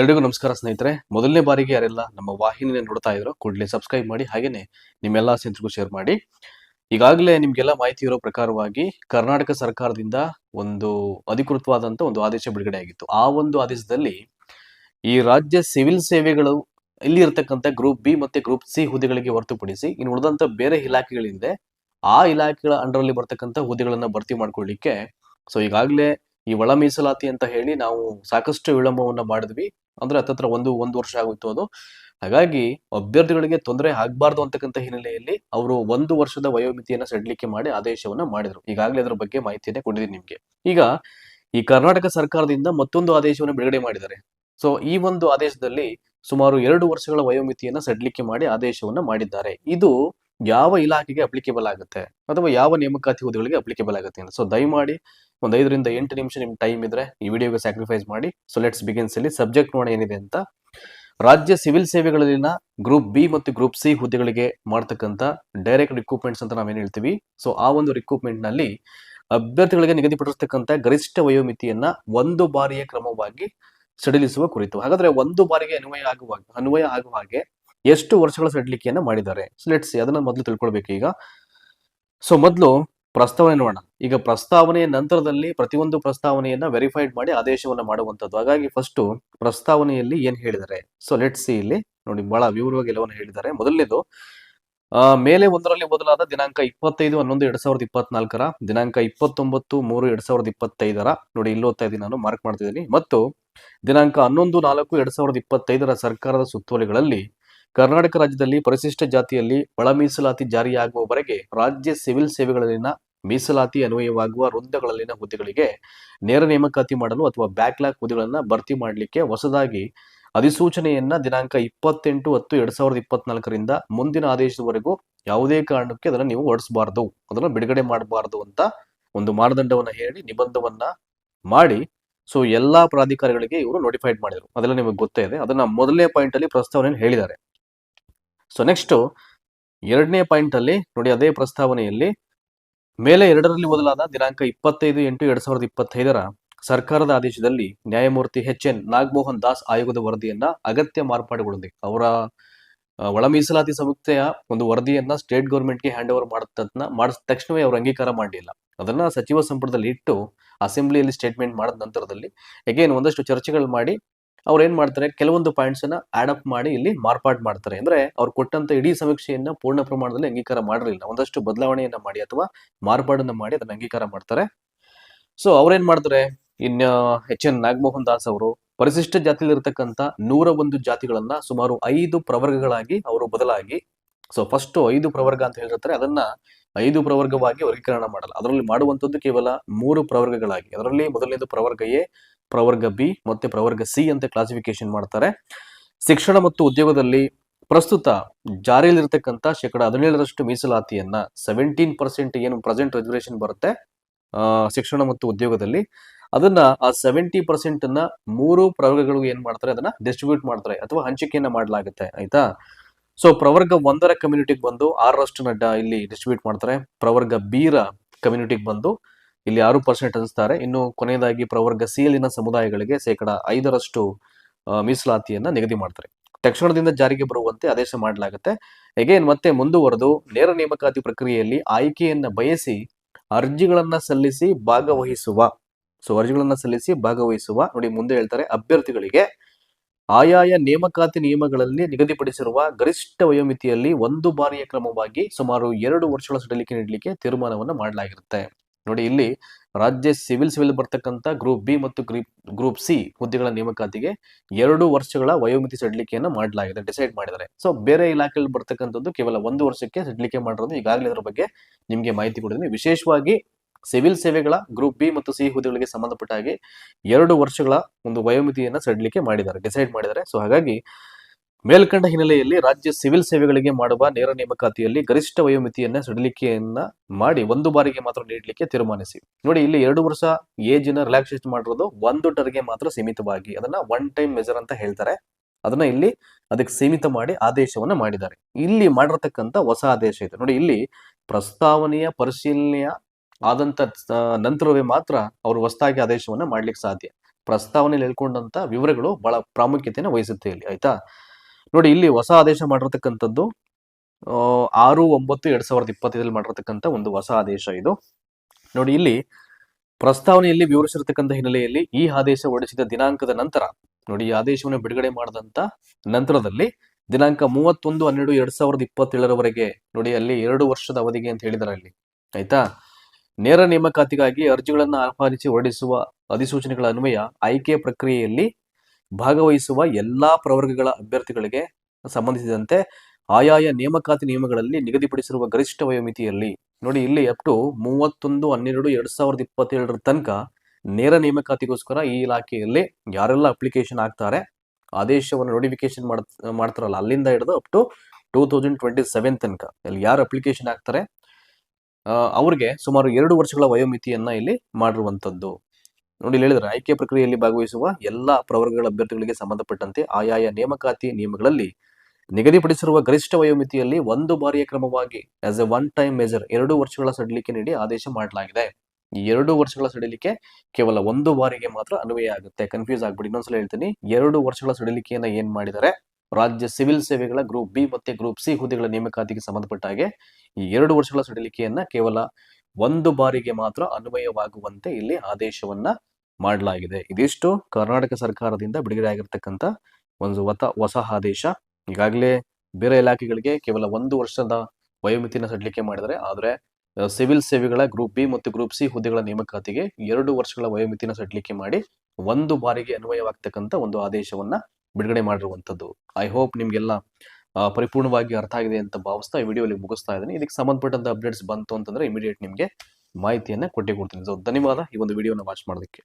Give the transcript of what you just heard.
ಎಲ್ರಿಗೂ ನಮಸ್ಕಾರ ಸ್ನೇಹಿತರೆ. ಮೊದಲನೇ ಬಾರಿಗೆ ಯಾರೆಲ್ಲ ನಮ್ಮ ವಾಹಿನಿಯನ್ನು ನೋಡ್ತಾ ಇದ್ರು ಕೂಡಲೇ ಸಬ್ಸ್ಕ್ರೈಬ್ ಮಾಡಿ, ಹಾಗೇನೆ ನಿಮ್ಮೆಲ್ಲಾ ಸ್ನೇಹಿತರಿಗೂ ಶೇರ್ ಮಾಡಿ. ಈಗಾಗಲೇ ನಿಮ್ಗೆಲ್ಲ ಮಾಹಿತಿ ಇರೋ ಪ್ರಕಾರವಾಗಿ ಕರ್ನಾಟಕ ಸರ್ಕಾರದಿಂದ ಒಂದು ಅಧಿಕೃತವಾದಂತ ಒಂದು ಆದೇಶ ಬಿಡುಗಡೆ ಆಗಿತ್ತು. ಆ ಒಂದು ಆದೇಶದಲ್ಲಿ ಈ ರಾಜ್ಯ ಸಿವಿಲ್ ಸೇವೆಗಳು ಇಲ್ಲಿ ಇರತಕ್ಕಂತ ಗ್ರೂಪ್ ಬಿ ಮತ್ತೆ ಗ್ರೂಪ್ ಸಿ ಹುದ್ದೆಗಳಿಗೆ ಹೊರತುಪಡಿಸಿ ಇನ್ನು ಉಳಿದಂತ ಬೇರೆ ಇಲಾಖೆಗಳಿಂದ ಆ ಇಲಾಖೆಗಳ ಅಂಡರ್ ಅಲ್ಲಿ ಬರ್ತಕ್ಕಂಥ ಹುದ್ದೆಗಳನ್ನ ಭರ್ತಿ ಮಾಡ್ಕೊಳ್ಳಿಕ್ಕೆ. ಸೊ ಈಗಾಗಲೇ ಈ ಒಳ ಮೀಸಲಾತಿ ಅಂತ ಹೇಳಿ ನಾವು ಸಾಕಷ್ಟು ವಿಳಂಬವನ್ನ ಮಾಡಿದ್ವಿ. ಅಂದ್ರೆ ಹತ್ತತ್ರ ಒಂದು ಒಂದು ವರ್ಷ ಆಗೋಯ್ತು ಅದು. ಹಾಗಾಗಿ ಅಭ್ಯರ್ಥಿಗಳಿಗೆ ತೊಂದರೆ ಆಗ್ಬಾರ್ದು ಅಂತಕ್ಕಂಥ ಹಿನ್ನೆಲೆಯಲ್ಲಿ ಅವರು ಒಂದು ವರ್ಷದ ವಯೋಮಿತಿಯನ್ನ ಸಡಿಲಿಕೆ ಮಾಡಿ ಆದೇಶವನ್ನ ಮಾಡಿದ್ರು. ಈಗಾಗಲೇ ಅದರ ಬಗ್ಗೆ ಮಾಹಿತಿಯನ್ನೇ ಕೊಟ್ಟಿದ್ದೀನಿ ನಿಮ್ಗೆ. ಈಗ ಈ ಕರ್ನಾಟಕ ಸರ್ಕಾರದಿಂದ ಮತ್ತೊಂದು ಆದೇಶವನ್ನು ಬಿಡುಗಡೆ ಮಾಡಿದ್ದಾರೆ. ಸೊ ಈ ಒಂದು ಆದೇಶದಲ್ಲಿ ಸುಮಾರು ಎರಡು ವರ್ಷಗಳ ವಯೋಮಿತಿಯನ್ನ ಸಡಿಲಿಕೆ ಮಾಡಿ ಆದೇಶವನ್ನ ಮಾಡಿದ್ದಾರೆ. ಇದು ಯಾವ ಇಲಾಖೆಗೆ ಅಪ್ಲಿಕೇಬಲ್ ಆಗುತ್ತೆ ಅಥವಾ ಯಾವ ನೇಮಕಾತಿ ಹುದ್ದೆಗಳಿಗೆ ಅಪ್ಲಿಕೇಬಲ್ ಆಗುತ್ತೆ ಅಂತ. ಸೊ ದಯಮಾಡಿ ಒಂದು ಐದರಿಂದ ಎಂಟು ನಿಮಿಷ ನಿಮ್ಮ ಟೈಮ್ ಇದ್ರೆ ಈ ವಿಡಿಯೋಗೆ ಸ್ಯಾಕ್ರಿಫೈಸ್ ಮಾಡಿ. ಸೊ ಲೆಟ್ಸ್ ಬಿಗಿನ್ಸ್ ಅಲ್ಲಿ ಸಬ್ಜೆಕ್ಟ್ ನೋಡ ಏನಿದೆ ಅಂತ. ರಾಜ್ಯ ಸಿವಿಲ್ ಸೇವೆಗಳಲ್ಲಿನ ಗ್ರೂಪ್ ಬಿ ಮತ್ತು ಗ್ರೂಪ್ ಸಿ ಹುದ್ದೆಗಳಿಗೆ ಮಾಡ್ತಕ್ಕಂಥ ಡೈರೆಕ್ಟ್ ರಿಕ್ರೂಟ್ಮೆಂಟ್ಸ್ ಅಂತ ನಾವೇನು ಹೇಳ್ತೀವಿ? ಸೊ ಆ ಒಂದು ರಿಕ್ರೂಟ್ಮೆಂಟ್ನಲ್ಲಿ ಅಭ್ಯರ್ಥಿಗಳಿಗೆ ನಿಗದಿಪಡಿಸತಕ್ಕಂಥ ಗರಿಷ್ಠ ವಯೋಮಿತಿಯನ್ನ ಒಂದು ಬಾರಿಯ ಕ್ರಮವಾಗಿ ಸಡಿಲಿಸುವ ಕುರಿತು. ಹಾಗಾದ್ರೆ ಒಂದು ಬಾರಿಗೆ ಅನ್ವಯ ಆಗುವ ಅನ್ವಯ ಆಗುವ ಹಾಗೆ ಎಷ್ಟು ವರ್ಷಗಳ ಸಡ್ಲಿಕೆಯನ್ನ ಮಾಡಿದ್ದಾರೆ. ಸೊ ಲೆಟ್ಸ್ ಅದನ್ನ ಮೊದಲು ತಿಳ್ಕೊಳ್ಬೇಕು ಈಗ. ಸೊ ಮೊದಲು ಪ್ರಸ್ತಾವನೆ ನೋಡೋಣ. ಈಗ ಪ್ರಸ್ತಾವನೆಯ ನಂತರದಲ್ಲಿ ಪ್ರತಿಯೊಂದು ಪ್ರಸ್ತಾವನೆಯನ್ನ ವೆರಿಫೈಡ್ ಮಾಡಿ ಆದೇಶವನ್ನ ಮಾಡುವಂತದ್ದು ಹಾಗಾಗಿ ಫಸ್ಟ್ ಪ್ರಸ್ತಾವನೆಯಲ್ಲಿ ಏನ್ ಹೇಳಿದ್ದಾರೆ? ಸೊ ಲೆಟ್ಸ್ ಸಿ ಇಲ್ಲಿ. ನೋಡಿ ಬಹಳ ವಿವರವಾಗಿ ಎಲ್ಲವನ್ನು ಹೇಳಿದ್ದಾರೆ. ಮೊದಲನೇದು ಆ, ಮೇಲೆ ಒಂದರಲ್ಲಿ ಮೊದಲಾದ ದಿನಾಂಕ ಇಪ್ಪತ್ತೈದು ಹನ್ನೊಂದು ಎರಡ್ ಸಾವಿರದ ಇಪ್ಪತ್ನಾಲ್ಕರ ದಿನಾಂಕ ಇಪ್ಪತ್ತೊಂಬತ್ತು ಮೂರು ಎರಡ್ ಸಾವಿರದ ಇಪ್ಪತ್ತೈದರ ನೋಡಿ ಇಲ್ಲಿ ಓದ್ತಾ ಇದ್ದೀನಿ ನಾನು ಮಾರ್ಕ್ ಮಾಡ್ತಿದ್ದೀನಿ. ಮತ್ತು ದಿನಾಂಕ ಹನ್ನೊಂದು ನಾಲ್ಕು ಎರಡ್ ಸಾವಿರದ ಇಪ್ಪತ್ತೈದರ ಸರ್ಕಾರದ ಸುತ್ತೋಲೆಗಳಲ್ಲಿ ಕರ್ನಾಟಕ ರಾಜ್ಯದಲ್ಲಿ ಪರಿಶಿಷ್ಟ ಜಾತಿಯಲ್ಲಿ ಒಳ ಮೀಸಲಾತಿ ಜಾರಿಯಾಗುವವರೆಗೆ ರಾಜ್ಯ ಸಿವಿಲ್ ಸೇವೆಗಳಲ್ಲಿನ ಮೀಸಲಾತಿ ಅನ್ವಯವಾಗುವ ವೃಂದಗಳಲ್ಲಿನ ಹುದ್ದೆಗಳಿಗೆ ನೇರ ನೇಮಕಾತಿ ಮಾಡಲು ಅಥವಾ ಬ್ಯಾಕ್ಲಾಗ್ ಹುದ್ದೆಗಳನ್ನು ಭರ್ತಿ ಮಾಡಲಿಕ್ಕೆ ಹೊಸದಾಗಿ ಅಧಿಸೂಚನೆಯನ್ನ ದಿನಾಂಕ ಇಪ್ಪತ್ತೆಂಟು ಹತ್ತು ಎರಡ್ ಸಾವಿರದ ಇಪ್ಪತ್ನಾಲ್ಕರಿಂದ ಮುಂದಿನ ಆದೇಶದವರೆಗೂ ಯಾವುದೇ ಕಾರಣಕ್ಕೆ ಅದನ್ನ ನೀವು ಹೊರಡಿಸಬಾರ್ದು ಅದನ್ನ ಬಿಡುಗಡೆ ಮಾಡಬಾರ್ದು ಅಂತ ಒಂದು ಮಾನದಂಡವನ್ನ ಹೇಳಿ ನಿಬಂಧವನ್ನ ಮಾಡಿ. ಸೊ ಎಲ್ಲಾ ಪ್ರಾಧಿಕಾರಿಗಳಿಗೆ ಇವರು ನೋಟಿಫೈಡ್ ಮಾಡಿದ್ರು. ಅದೆಲ್ಲ ನಿಮಗೆ ಗೊತ್ತೇ ಇದೆ. ಅದನ್ನ ಮೊದಲನೇ ಪಾಯಿಂಟ್ ಅಲ್ಲಿ ಪ್ರಸ್ತಾವನೆ ಹೇಳಿದ್ದಾರೆ. ಸೊ ನೆಕ್ಸ್ಟ್ ಎರಡನೇ ಪಾಯಿಂಟ್ ಅಲ್ಲಿ ನೋಡಿ ಅದೇ ಪ್ರಸ್ತಾವನೆಯಲ್ಲಿ ಮೇಲೆ ಎರಡರಲ್ಲಿ ಓದಲಾದ ದಿನಾಂಕ ಇಪ್ಪತ್ತೈದು ಎಂಟು ಎರಡ್ ಸಾವಿರದ ಇಪ್ಪತ್ತೈದರ ಸರ್ಕಾರದ ಆದೇಶದಲ್ಲಿ ನ್ಯಾಯಮೂರ್ತಿ ಎಚ್ ಎನ್ ನಾಗಮೋಹನ್ ದಾಸ್ ಆಯೋಗದ ವರದಿಯನ್ನ ಅಗತ್ಯ ಮಾರ್ಪಾಡುಗಳೊಂದಿಗೆ ಅವರ ಒಳ ಮೀಸಲಾತಿ ಸಂಸ್ಥೆಯ ಒಂದು ವರದಿಯನ್ನ ಸ್ಟೇಟ್ ಗೌರ್ಮೆಂಟ್ಗೆ ಹ್ಯಾಂಡ್ ಓವರ್ ಮಾಡಿದ ಮಾಡಿದ ತಕ್ಷಣವೇ ಅವರು ಅಂಗೀಕಾರ ಮಾಡಲಿಲ್ಲ ಅದನ್ನ ಸಚಿವ ಸಂಪುಟದಲ್ಲಿ ಇಟ್ಟು ಅಸೆಂಬ್ಲಿಯಲ್ಲಿ ಸ್ಟೇಟ್ಮೆಂಟ್ ಮಾಡಿದ ನಂತರದಲ್ಲಿ ಅಗೇನ್ ಒಂದಷ್ಟು ಚರ್ಚೆಗಳು ಮಾಡಿ ಅವ್ರು ಏನ್ ಮಾಡ್ತಾರೆ? ಕೆಲವೊಂದು ಪಾಯಿಂಟ್ಸ್ ಅನ್ನ ಆಡಪ್ ಮಾಡಿ ಇಲ್ಲಿ ಮಾರ್ಪಾಟ್ ಮಾಡ್ತಾರೆ. ಅಂದ್ರೆ ಅವ್ರು ಕೊಟ್ಟಂತ ಇಡೀ ಸಮೀಕ್ಷೆಯನ್ನ ಪೂರ್ಣ ಪ್ರಮಾಣದಲ್ಲಿ ಅಂಗೀಕಾರ ಮಾಡಿರಲಿಲ್ಲ. ಒಂದಷ್ಟು ಬದಲಾವಣೆಯನ್ನ ಮಾಡಿ ಅಥವಾ ಮಾರ್ಪಾಡನ್ನ ಮಾಡಿ ಅದನ್ನ ಅಂಗೀಕಾರ ಮಾಡ್ತಾರೆ. ಸೊ ಅವ್ರೇನ್ ಮಾಡ್ತಾರೆ? ಇನ್ನ ಎಚ್ ಎನ್ ನಾಗಮೋಹನ್ ದಾಸ್ ಅವರು ಪರಿಶಿಷ್ಟ ಜಾತಿಯಲ್ಲಿ ಇರತಕ್ಕಂತ ನೂರ ಒಂದು ಜಾತಿಗಳನ್ನ ಸುಮಾರು ಐದು ಪ್ರವರ್ಗಗಳಾಗಿ ಅವರು ಬದಲಾಗಿ ಸೊ ಫಸ್ಟ್ ಐದು ಪ್ರವರ್ಗ ಅಂತ ಹೇಳಿರ್ತಾರೆ, ಅದನ್ನ ಐದು ಪ್ರವರ್ಗವಾಗಿ ವರ್ಗೀಕರಣ ಮಾಡಲ್ಲ. ಅದರಲ್ಲಿ ಮಾಡುವಂತದ್ದು ಕೇವಲ ಮೂರು ಪ್ರವರ್ಗಗಳಾಗಿ. ಅದರಲ್ಲಿ ಮೊದಲನೇದು ಪ್ರವರ್ಗ ಎ ಪ್ರವರ್ಗ ಬಿ ಮತ್ತೆ ಪ್ರವರ್ಗ ಸಿ ಅಂತ ಕ್ಲಾಸಿಫಿಕೇಶನ್ ಮಾಡ್ತಾರೆ. ಶಿಕ್ಷಣ ಮತ್ತು ಉದ್ಯೋಗದಲ್ಲಿ ಪ್ರಸ್ತುತ ಜಾರಿಯಲ್ಲಿರ್ತಕ್ಕಂಥ ಶೇಕಡ ಹದಿನೇಳರಷ್ಟು ಮೀಸಲಾತಿಯನ್ನ ಸೆವೆಂಟೀನ್ ಪರ್ಸೆಂಟ್ ಏನು ಪ್ರೆಸೆಂಟ್ ರಿಸರ್ವೇಶನ್ ಬರುತ್ತೆ ಶಿಕ್ಷಣ ಮತ್ತು ಉದ್ಯೋಗದಲ್ಲಿ. ಅದನ್ನ ಆ ಸೆವೆಂಟಿ ಪರ್ಸೆಂಟ್ ಅನ್ನ ಮೂರು ಪ್ರವರ್ಗಗಳು ಏನ್ ಮಾಡ್ತಾರೆ, ಅದನ್ನ ಡಿಸ್ಟ್ರಿಬ್ಯೂಟ್ ಮಾಡ್ತಾರೆ ಅಥವಾ ಹಂಚಿಕೆಯನ್ನ ಮಾಡಲಾಗುತ್ತೆ, ಆಯ್ತಾ? ಸೊ ಪ್ರವರ್ಗ ಒಂದರ ಕಮ್ಯುನಿಟಿಗೆ ಬಂದು ಆರರಷ್ಟು ಇಲ್ಲಿ ಡಿಸ್ಟ್ರಿಬ್ಯೂಟ್ ಮಾಡ್ತಾರೆ. ಪ್ರವರ್ಗ ಬಿರ ಕಮ್ಯುನಿಟಿಗೆ ಬಂದು ಇಲ್ಲಿ ಆರು ಪರ್ಸೆಂಟ್ ಅನಿಸ್ತಾರೆ ಇನ್ನು ಕೊನೆಯದಾಗಿ ಪ್ರವರ್ಗ ಸಿ ಯಲ್ಲಿನ ಸಮುದಾಯಗಳಿಗೆ ಶೇಕಡ ಐದರಷ್ಟು ಮೀಸಲಾತಿಯನ್ನ ನಿಗದಿ ಮಾಡ್ತಾರೆ. ತಕ್ಷಣದಿಂದ ಜಾರಿಗೆ ಬರುವಂತೆ ಆದೇಶ ಮಾಡಲಾಗುತ್ತೆ. ಎಗೇನ್ ಮತ್ತೆ ಮುಂದುವರೆದು ನೇರ ನೇಮಕಾತಿ ಪ್ರಕ್ರಿಯೆಯಲ್ಲಿ ಆಯ್ಕೆಯನ್ನ ಬಯಸಿ ಅರ್ಜಿಗಳನ್ನ ಸಲ್ಲಿಸಿ ಭಾಗವಹಿಸುವ, ಸೊ ಅರ್ಜಿಗಳನ್ನ ಸಲ್ಲಿಸಿ ಭಾಗವಹಿಸುವ, ನೋಡಿ ಮುಂದೆ ಹೇಳ್ತಾರೆ, ಅಭ್ಯರ್ಥಿಗಳಿಗೆ ಆಯಾಯ ನೇಮಕಾತಿ ನಿಯಮಗಳಲ್ಲಿ ನಿಗದಿಪಡಿಸಿರುವ ಗರಿಷ್ಠ ವಯೋಮಿತಿಯಲ್ಲಿ ಒಂದು ಬಾರಿಯ ಕ್ರಮವಾಗಿ ಸುಮಾರು ಎರಡು ವರ್ಷಗಳ ಸಡಿಲಿಕೆ ನೀಡಲಿಕ್ಕೆ ತೀರ್ಮಾನವನ್ನು ಮಾಡಲಾಗಿರುತ್ತೆ. ನೋಡಿ ಇಲ್ಲಿ ರಾಜ್ಯ ಸಿವಿಲ್ ಸಿವಿಲ್ ಬರ್ತಕ್ಕಂಥ ಗ್ರೂಪ್ ಬಿ ಮತ್ತು ಗ್ರೂಪ್ ಗ್ರೂಪ್ ಸಿ ಹುದ್ದೆಗಳ ನೇಮಕಾತಿಗೆ ಎರಡು ವರ್ಷಗಳ ವಯೋಮಿತಿ ಸಡಿಲಿಕೆಯನ್ನು ಮಾಡಲಾಗಿದೆ, ಡಿಸೈಡ್ ಮಾಡಿದ್ದಾರೆ. ಸೊ, ಬೇರೆ ಇಲಾಖೆಯಲ್ಲಿ ಬರ್ತಕ್ಕಂಥದ್ದು ಕೇವಲ ಒಂದು ವರ್ಷಕ್ಕೆ ಸಡಿಲಿಕೆ ಮಾಡಿರೋದು ಈಗಾಗಲೇ ಅದರ ಬಗ್ಗೆ ನಿಮಗೆ ಮಾಹಿತಿ ಕೊಡಿದ್ದೀನಿ ವಿಶೇಷವಾಗಿ ಸಿವಿಲ್ ಸೇವೆಗಳ ಗ್ರೂಪ್ ಬಿ ಮತ್ತು ಸಿ ಹುದ್ದೆಗಳಿಗೆ ಸಂಬಂಧಪಟ್ಟ ಹಾಗೆ ಎರಡು ವರ್ಷಗಳ ಒಂದು ವಯೋಮಿತಿಯನ್ನ ಸಡಿಲಿಕೆ ಮಾಡಿದ್ದಾರೆ, ಡಿಸೈಡ್ ಮಾಡಿದ್ದಾರೆ. ಸೊ, ಹಾಗಾಗಿ ಮೇಲ್ಕಂಡ ಹಿನ್ನೆಲೆಯಲ್ಲಿ ರಾಜ್ಯ ಸಿವಿಲ್ ಸೇವೆಗಳಿಗೆ ಮಾಡುವ ನೇರ ನೇಮಕಾತಿಯಲ್ಲಿ ಗರಿಷ್ಠ ವಯೋಮಿತಿಯನ್ನ ಸಡಿಲಿಕೆಯನ್ನ ಮಾಡಿ ಒಂದು ಬಾರಿಗೆ ಮಾತ್ರ ನೀಡಲಿಕ್ಕೆ ತೀರ್ಮಾನಿಸಿ. ನೋಡಿ, ಇಲ್ಲಿ ಎರಡು ವರ್ಷ ಏಜ್ನ ರಿಲ್ಯಾಕ್ಸೇಷನ್ ಮಾಡಿರೋದು ಒಂದು ಟರ್ಗೆ ಮಾತ್ರ ಸೀಮಿತವಾಗಿ, ಅದನ್ನ ಒನ್ ಟೈಮ್ ಮೆಜರ್ ಅಂತ ಹೇಳ್ತಾರೆ. ಅದನ್ನ ಇಲ್ಲಿ ಅದಕ್ಕೆ ಸೀಮಿತ ಮಾಡಿ ಆದೇಶವನ್ನ ಮಾಡಿದ್ದಾರೆ. ಇಲ್ಲಿ ಮಾಡಿರತಕ್ಕಂಥ ಹೊಸ ಆದೇಶ ಇದೆ. ನೋಡಿ, ಇಲ್ಲಿ ಪ್ರಸ್ತಾವನೆಯ, ಪರಿಶೀಲನೆಯ ಆದಂತ ನಂತರವೇ ಮಾತ್ರ ಅವರು ಹೊಸದಾಗಿ ಆದೇಶವನ್ನ ಮಾಡ್ಲಿಕ್ಕೆ ಸಾಧ್ಯ. ಪ್ರಸ್ತಾವನೆಯಲ್ಲಿ ಹೇಳ್ಕೊಂಡಂತ ವಿವರಗಳು ಬಹಳ ಪ್ರಾಮುಖ್ಯತೆಯನ್ನು ವಹಿಸುತ್ತೆ ಇಲ್ಲಿ, ಆಯ್ತಾ? ನೋಡಿ, ಇಲ್ಲಿ ಹೊಸ ಆದೇಶ ಮಾಡಿರ್ತಕ್ಕಂಥದ್ದು ಆರು, ಒಂಬತ್ತು, ಎರಡ್ ಸಾವಿರದ ಇಪ್ಪತ್ತೈದರಲ್ಲಿ ಮಾಡಿರ್ತಕ್ಕಂಥ ಒಂದು ಹೊಸ ಆದೇಶ ಇದು. ನೋಡಿ, ಇಲ್ಲಿ ಪ್ರಸ್ತಾವನೆಯಲ್ಲಿ ವಿವರಿಸಿರ್ತಕ್ಕಂಥ ಹಿನ್ನೆಲೆಯಲ್ಲಿ ಈ ಆದೇಶ ಹೊರಡಿಸಿದ ದಿನಾಂಕದ ನಂತರ, ನೋಡಿ, ಈ ಆದೇಶವನ್ನು ಬಿಡುಗಡೆ ಮಾಡಿದಂತ ನಂತರದಲ್ಲಿ ದಿನಾಂಕ ಮೂವತ್ತೊಂದು, ಹನ್ನೆರಡು, ಎರಡ್ ಸಾವಿರದ ಇಪ್ಪತ್ತೇಳರವರೆಗೆ, ನೋಡಿ, ಅಲ್ಲಿ ಎರಡು ವರ್ಷದ ಅವಧಿಗೆ ಅಂತ ಹೇಳಿದಾರೆ ಅಲ್ಲಿ. ಆಯ್ತಾ? ನೇರ ನೇಮಕಾತಿಗಾಗಿ ಅರ್ಜಿಗಳನ್ನು ಆಹ್ವಾನಿಸಿ ಹೊರಡಿಸುವ ಅಧಿಸೂಚನೆಗಳ ಅನ್ವಯ ಆಯ್ಕೆ ಪ್ರಕ್ರಿಯೆಯಲ್ಲಿ ಭಾಗವಹಿಸುವ ಎಲ್ಲಾ ಪ್ರವರ್ಗಗಳ ಅಭ್ಯರ್ಥಿಗಳಿಗೆ ಸಂಬಂಧಿಸಿದಂತೆ ಆಯಾಯ ನೇಮಕಾತಿ ನಿಯಮಗಳಲ್ಲಿ ನಿಗದಿಪಡಿಸಿರುವ ಗರಿಷ್ಠ ವಯೋಮಿತಿಯಲ್ಲಿ. ನೋಡಿ ಇಲ್ಲಿ ಅಪ್ ಟು ಮೂವತ್ತೊಂದು ಹನ್ನೆರಡು ಎರಡ್ ಸಾವಿರದ ಇಪ್ಪತ್ತೇಳರ ತನಕ ನೇರ ನೇಮಕಾತಿಗೋಸ್ಕರ ಈ ಇಲಾಖೆಯಲ್ಲಿ ಯಾರೆಲ್ಲ ಅಪ್ಲಿಕೇಶನ್ ಹಾಕ್ತಾರೆ ಆದೇಶವನ್ನು ನೋಟಿಫಿಕೇಶನ್ ಮಾಡ್ ಮಾಡ್ತಾರಲ್ಲ ಅಲ್ಲಿಂದ ಹಿಡಿದು up to two thousand twenty seven ತನಕ ಅಲ್ಲಿ ಯಾರು ಅಪ್ಲಿಕೇಶನ್ ಹಾಕ್ತಾರೆ ಆ, ಅವ್ರಿಗೆ ಸುಮಾರು ಎರಡು ವರ್ಷಗಳ ವಯೋಮಿತಿಯನ್ನ ಇಲ್ಲಿ ಮಾಡಿರುವಂತದ್ದು ನೋಡಿ ಹೇಳಿದ್ರೆ ಆಯ್ಕೆ ಪ್ರಕ್ರಿಯೆಯಲ್ಲಿ ಭಾಗವಹಿಸುವ ಎಲ್ಲಾ ಪ್ರವರ್ಗಗಳ ಅಭ್ಯರ್ಥಿಗಳಿಗೆ ಸಂಬಂಧಪಟ್ಟಂತೆ ಆಯಾಯ ನೇಮಕಾತಿ ನಿಯಮಗಳಲ್ಲಿ ನಿಗದಿಪಡಿಸಿರುವ ಗರಿಷ್ಠ ವಯೋಮಿತಿಯಲ್ಲಿ ಒಂದು ಬಾರಿಯ ಕ್ರಮವಾಗಿ as a one time major ಎರಡು ವರ್ಷಗಳ ಸಡಿಲಿಕೆ ನೀಡಿ ಆದೇಶ ಮಾಡಲಾಗಿದೆ. ಈ ಎರಡು ವರ್ಷಗಳ ಸಡಿಲಿಕೆ ಕೇವಲ ಒಂದು ಬಾರಿಗೆ ಮಾತ್ರ ಅನ್ವಯ ಆಗುತ್ತೆ. ಕನ್ಫ್ಯೂಸ್ ಆಗ್ಬಿಡಿ. ಇನ್ನೊಂದ್ಸಲ ಹೇಳ್ತೀನಿ. ಎರಡು ವರ್ಷಗಳ ಸಡಿಲಿಕೆಯನ್ನ ಏನ್ ಮಾಡಿದರೆ ರಾಜ್ಯ ಸಿವಿಲ್ ಸೇವೆಗಳ ಗ್ರೂಪ್ ಬಿ ಮತ್ತೆ ಗ್ರೂಪ್ ಸಿ ಹುದ್ದೆಗಳ ನೇಮಕಾತಿಗೆ ಸಂಬಂಧಪಟ್ಟ ಹಾಗೆ ಈ ಎರಡು ವರ್ಷಗಳ ಸಡಿಲಿಕೆಯನ್ನ ಕೇವಲ ಒಂದು ಬಾರಿಗೆ ಮಾತ್ರ ಅನ್ವಯವಾಗುವಂತೆ ಇಲ್ಲಿ ಆದೇಶವನ್ನ ಮಾಡಲಾಗಿದೆ. ಇದಿಷ್ಟು ಕರ್ನಾಟಕ ಸರ್ಕಾರದಿಂದ ಬಿಡುಗಡೆ ಆಗಿರ್ತಕ್ಕಂಥ ಒಂದು ವತ, ಹೊಸ ಆದೇಶ. ಈಗಾಗಲೇ ಬೇರೆ ಇಲಾಖೆಗಳಿಗೆ ಕೇವಲ ಒಂದು ವರ್ಷದ ವಯೋಮಿತಿನ ಸಡಿಲಿಕೆ ಮಾಡಿದರೆ ಆದರೆ ಸಿವಿಲ್ ಸೇವೆಗಳ ಗ್ರೂಪ್ ಬಿ ಮತ್ತು ಗ್ರೂಪ್ ಸಿ ಹುದ್ದೆಗಳ ನೇಮಕಾತಿಗೆ ಎರಡು ವರ್ಷಗಳ ವಯೋಮಿತಿನ ಸಡಿಲಿಕೆ ಮಾಡಿ ಒಂದು ಬಾರಿಗೆ ಅನ್ವಯವಾಗ್ತಕ್ಕಂಥ ಒಂದು ಆದೇಶವನ್ನ ಬಿಡುಗಡೆ ಮಾಡಿರುವಂತದ್ದು ಐ ಹೋಪ್ ನಿಮಗೆಲ್ಲ ಪರಿಪೂರ್ಣವಾಗಿ ಅರ್ಥ ಆಗಿದೆ ಅಂತ ಭಾವಿಸ್ತಾ ಈ ವಿಡಿಯೋಲಿ ಮುಗಿಸ್ತಾ ಇದ್ದೀನಿ. ಇದಕ್ಕೆ ಸಂಬಂಧಪಟ್ಟಂತ ಅಪ್ಡೇಟ್ಸ್ ಬಂತು ಅಂತಂದ್ರೆ ಇಮಿಡಿಯೇಟ್ ನಿಮಗೆ ಮಾಹಿತಿಯನ್ನ ಕೊಟ್ಟಿಕೊಡ್ತೀನಿ. ಸೊ ಧನ್ಯವಾದ ಈ ಒಂದು ವಿಡಿಯೋನ ವಾಚ್ ಮಾಡೋದಕ್ಕೆ.